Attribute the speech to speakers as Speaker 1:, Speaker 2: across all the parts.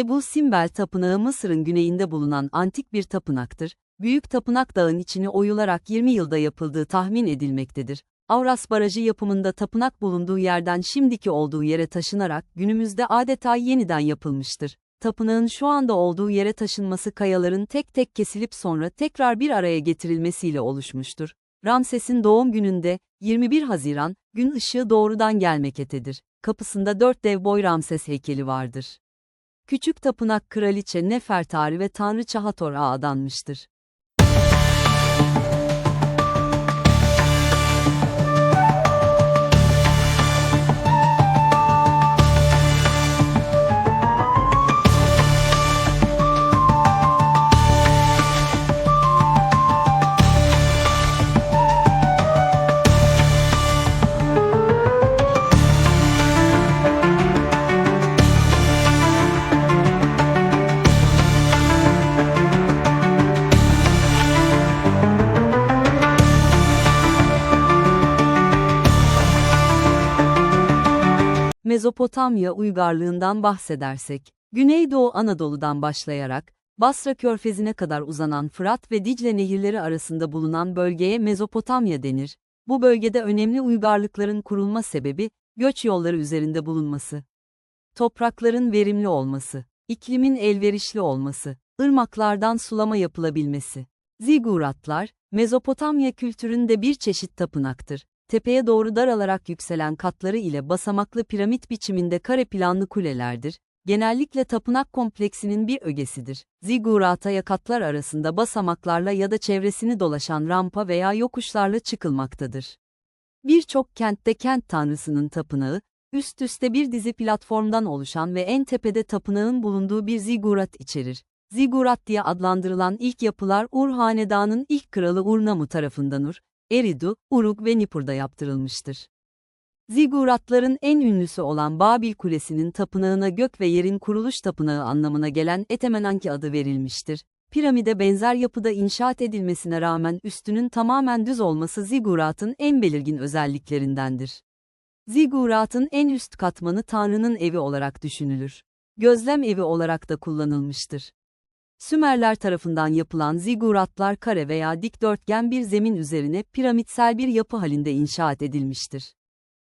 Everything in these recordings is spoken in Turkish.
Speaker 1: Ebu Simbel Tapınağı Mısır'ın güneyinde bulunan antik bir tapınaktır. Büyük Tapınak Dağı'nın içini oyularak 20 yılda yapıldığı tahmin edilmektedir. Avras Barajı yapımında tapınak bulunduğu yerden şimdiki olduğu yere taşınarak günümüzde adeta yeniden yapılmıştır. Tapınağın şu anda olduğu yere taşınması kayaların tek tek kesilip sonra tekrar bir araya getirilmesiyle oluşmuştur. Ramses'in doğum gününde 21 Haziran gün ışığı doğrudan gelmektedir. Kapısında dört dev boy Ramses heykeli vardır. Küçük tapınak kraliçe Nefertari ve tanrıça Hathor'a adanmıştır. Mezopotamya uygarlığından bahsedersek, Güneydoğu Anadolu'dan başlayarak, Basra Körfezi'ne kadar uzanan Fırat ve Dicle nehirleri arasında bulunan bölgeye Mezopotamya denir. Bu bölgede önemli uygarlıkların kurulma sebebi, göç yolları üzerinde bulunması. Toprakların verimli olması, iklimin elverişli olması, ırmaklardan sulama yapılabilmesi. Ziguratlar, Mezopotamya kültüründe bir çeşit tapınaktır tepeye doğru daralarak yükselen katları ile basamaklı piramit biçiminde kare planlı kulelerdir. Genellikle tapınak kompleksinin bir ögesidir. Zigurataya katlar arasında basamaklarla ya da çevresini dolaşan rampa veya yokuşlarla çıkılmaktadır. Birçok kentte kent tanrısının tapınağı, üst üste bir dizi platformdan oluşan ve en tepede tapınağın bulunduğu bir zigurat içerir. Zigurat diye adlandırılan ilk yapılar Ur Hanedanı'nın ilk kralı Urnamu tarafındandır. Eridu, Uruk ve Nippur'da yaptırılmıştır. Ziguratların en ünlüsü olan Babil Kulesi'nin tapınağına gök ve yerin kuruluş tapınağı anlamına gelen Etemenanki adı verilmiştir. Piramide benzer yapıda inşaat edilmesine rağmen üstünün tamamen düz olması ziguratın en belirgin özelliklerindendir. Ziguratın en üst katmanı Tanrı'nın evi olarak düşünülür. Gözlem evi olarak da kullanılmıştır. Sümerler tarafından yapılan ziguratlar kare veya dikdörtgen bir zemin üzerine piramitsel bir yapı halinde inşaat edilmiştir.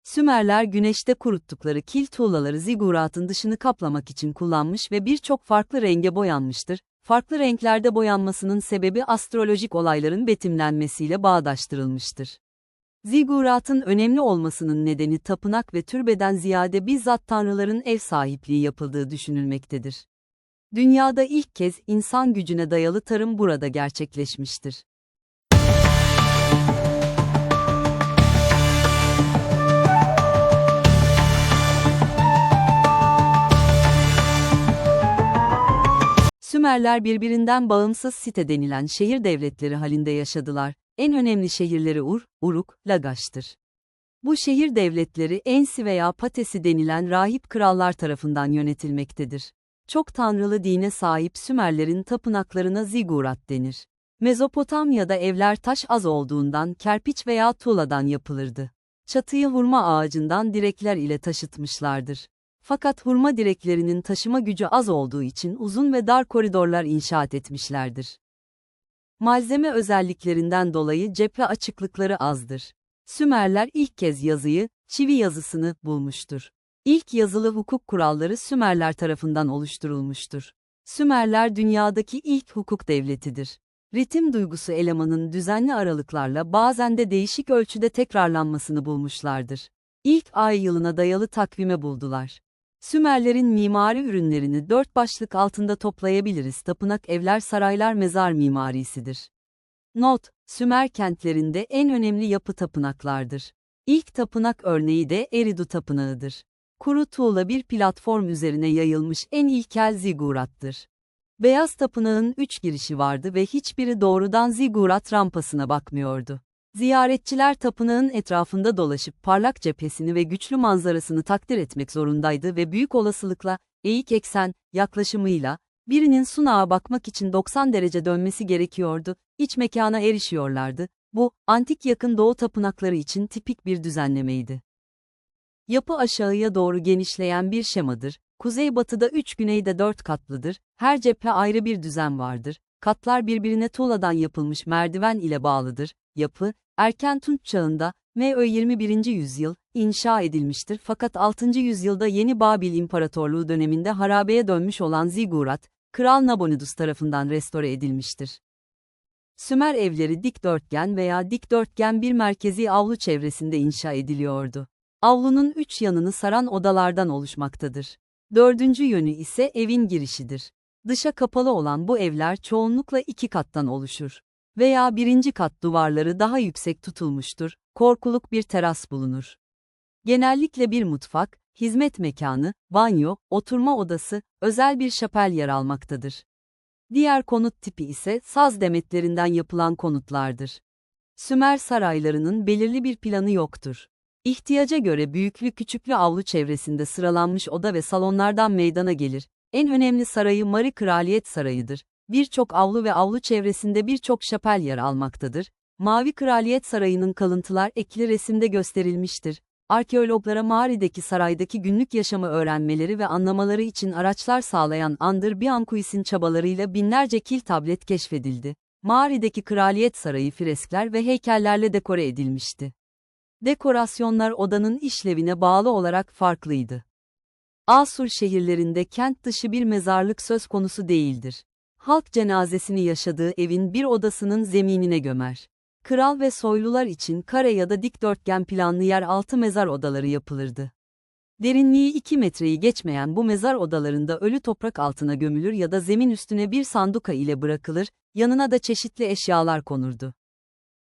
Speaker 1: Sümerler güneşte kuruttukları kil tuğlaları ziguratın dışını kaplamak için kullanmış ve birçok farklı renge boyanmıştır. Farklı renklerde boyanmasının sebebi astrolojik olayların betimlenmesiyle bağdaştırılmıştır. Ziguratın önemli olmasının nedeni tapınak ve türbeden ziyade bizzat tanrıların ev sahipliği yapıldığı düşünülmektedir. Dünyada ilk kez insan gücüne dayalı tarım burada gerçekleşmiştir. Sümerler birbirinden bağımsız site denilen şehir devletleri halinde yaşadılar. En önemli şehirleri Ur, Uruk, Lagaş'tır. Bu şehir devletleri Ensi veya Patesi denilen rahip krallar tarafından yönetilmektedir çok tanrılı dine sahip Sümerlerin tapınaklarına zigurat denir. Mezopotamya'da evler taş az olduğundan kerpiç veya tuğladan yapılırdı. Çatıyı hurma ağacından direkler ile taşıtmışlardır. Fakat hurma direklerinin taşıma gücü az olduğu için uzun ve dar koridorlar inşaat etmişlerdir. Malzeme özelliklerinden dolayı cephe açıklıkları azdır. Sümerler ilk kez yazıyı, çivi yazısını bulmuştur. İlk yazılı hukuk kuralları Sümerler tarafından oluşturulmuştur. Sümerler dünyadaki ilk hukuk devletidir. Ritim duygusu elemanın düzenli aralıklarla bazen de değişik ölçüde tekrarlanmasını bulmuşlardır. İlk ay yılına dayalı takvime buldular. Sümerlerin mimari ürünlerini dört başlık altında toplayabiliriz. Tapınak evler saraylar mezar mimarisidir. Not, Sümer kentlerinde en önemli yapı tapınaklardır. İlk tapınak örneği de Eridu Tapınağı'dır kuru tuğla bir platform üzerine yayılmış en ilkel zigurattır. Beyaz tapınağın üç girişi vardı ve hiçbiri doğrudan zigurat rampasına bakmıyordu. Ziyaretçiler tapınağın etrafında dolaşıp parlak cephesini ve güçlü manzarasını takdir etmek zorundaydı ve büyük olasılıkla, eğik eksen, yaklaşımıyla, birinin sunağa bakmak için 90 derece dönmesi gerekiyordu, iç mekana erişiyorlardı. Bu, antik yakın doğu tapınakları için tipik bir düzenlemeydi. Yapı aşağıya doğru genişleyen bir şemadır. Kuzeybatıda 3 güneyde 4 katlıdır, her cephe ayrı bir düzen vardır, katlar birbirine tuğladan yapılmış merdiven ile bağlıdır, yapı, erken Tunç çağında, M.Ö. 21. yüzyıl, inşa edilmiştir fakat 6. yüzyılda Yeni Babil İmparatorluğu döneminde harabeye dönmüş olan Zigurat, Kral Nabonidus tarafından restore edilmiştir. Sümer evleri dikdörtgen veya dikdörtgen bir merkezi avlu çevresinde inşa ediliyordu. Avlunun üç yanını saran odalardan oluşmaktadır. Dördüncü yönü ise evin girişidir. Dışa kapalı olan bu evler çoğunlukla iki kattan oluşur. Veya birinci kat duvarları daha yüksek tutulmuştur, korkuluk bir teras bulunur. Genellikle bir mutfak, hizmet mekanı, banyo, oturma odası, özel bir şapel yer almaktadır. Diğer konut tipi ise saz demetlerinden yapılan konutlardır. Sümer saraylarının belirli bir planı yoktur. İhtiyaca göre büyüklü küçüklü avlu çevresinde sıralanmış oda ve salonlardan meydana gelir. En önemli sarayı Mari Kraliyet Sarayı'dır. Birçok avlu ve avlu çevresinde birçok şapel yer almaktadır. Mavi Kraliyet Sarayı'nın kalıntılar ekli resimde gösterilmiştir. Arkeologlara mağarideki saraydaki günlük yaşamı öğrenmeleri ve anlamaları için araçlar sağlayan Andır Biancuis'in çabalarıyla binlerce kil tablet keşfedildi. Mağarideki Kraliyet Sarayı freskler ve heykellerle dekore edilmişti. Dekorasyonlar odanın işlevine bağlı olarak farklıydı. Asur şehirlerinde kent dışı bir mezarlık söz konusu değildir. Halk cenazesini yaşadığı evin bir odasının zeminine gömer. Kral ve soylular için kare ya da dikdörtgen planlı yer altı mezar odaları yapılırdı. Derinliği 2 metreyi geçmeyen bu mezar odalarında ölü toprak altına gömülür ya da zemin üstüne bir sanduka ile bırakılır, yanına da çeşitli eşyalar konurdu.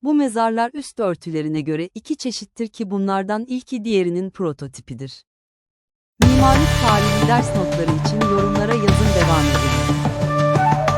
Speaker 1: Bu mezarlar üst örtülerine göre iki çeşittir ki bunlardan ilki diğerinin prototipidir. Mimarlık tarihi ders notları için yorumlara yazın devam edelim.